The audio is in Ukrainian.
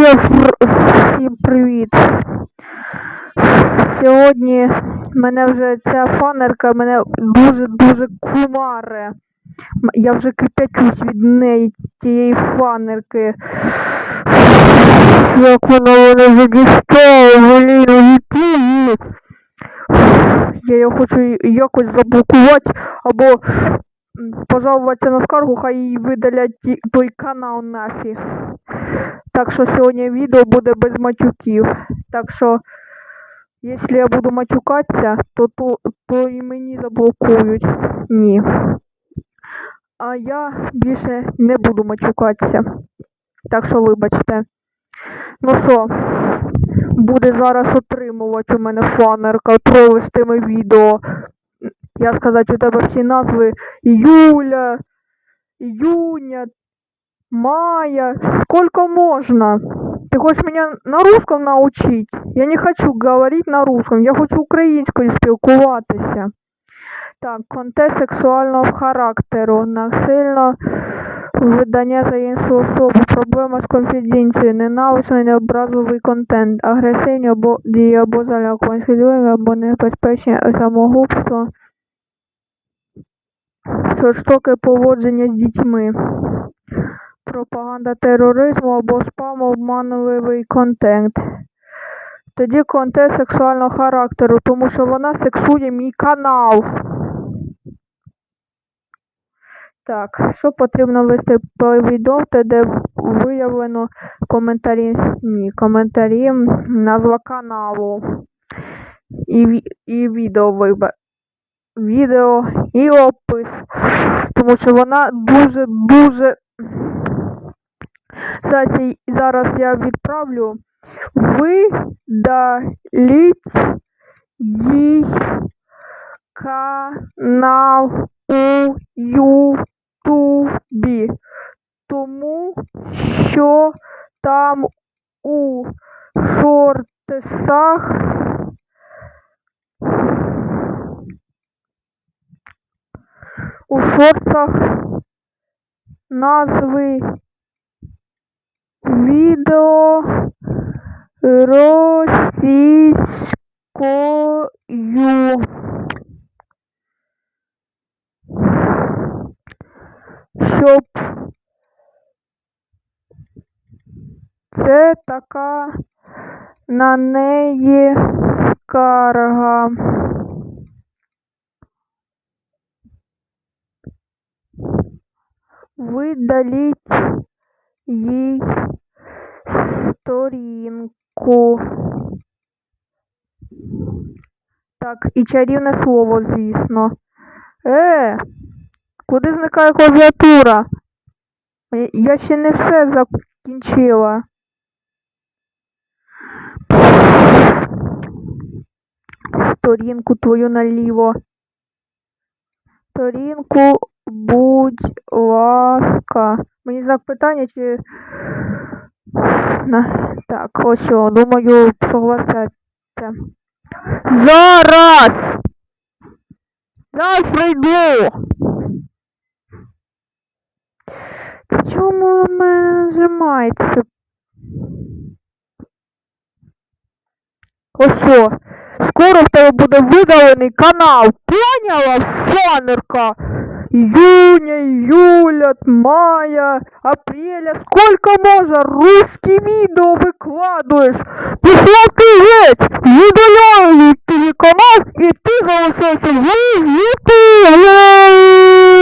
Всім, привіт. Сьогодні мене вже ця фанерка мене дуже-дуже кумаре. Я вже кипячусь від неї, тієї фанерки. Як вона мене задістала, блін, уйти. Я його хочу якось заблокувати або пожалуватися на скаргу, хай їй видалять той канал нафіг. Так що сьогодні відео буде без матюків. Так що, якщо я буду матюкатися, то, то, то і мені заблокують. Ні. А я більше не буду матюкатися. Так що вибачте. Ну що, буде зараз отримувати у мене фанерка, тими відео. Я сказати, у тебе всі назви Юля, Юня, Майя. Сколько можно? Ты хочешь меня на русском научить? Я не хочу говорить на русском, я хочу українською спілкуватися. Так, контекст сексуального характеру, насильно видання за іншу особу, проблема з конфіденцією, ненависний, необразливий контент, агресивні або дії або залякування, східливі або небезпечне самогубство, жорстоке поводження з дітьми пропаганда тероризму або спам обманливий контент. Тоді контент сексуального характеру, тому що вона сексує мій канал. Так, що потрібно ввести повідомте, де виявлено коментарі. Ні, коментарі, назва каналу. І, і відео виба. Відео і опис. Тому що вона дуже-дуже їй- зараз я відправлю. Видаліть їй канал у Ютубі. Тому що там у шортсах у шортсах назви відео російською. Щоб це така на неї скарга. Видаліть їй сторінку. Так, і чарівне слово, звісно. Е, куди зникає клавіатура? Я- ще не все закінчила. Сторінку твою наліво. Сторінку, будь ласка. Мені знак питання, чи. На... Так, ось що, думаю, согласяться. Зараз! Зараз прийду! Чому в мене нажимається? Ось скоро в тебе буде видалений канал. Поняла, фанерка? Июня, июля, мая, апреля. Сколько можно? Русские видео выкладываешь. Пошла ты ведь! Выдаляю телеканал, и ты голосуешь в Ютубе!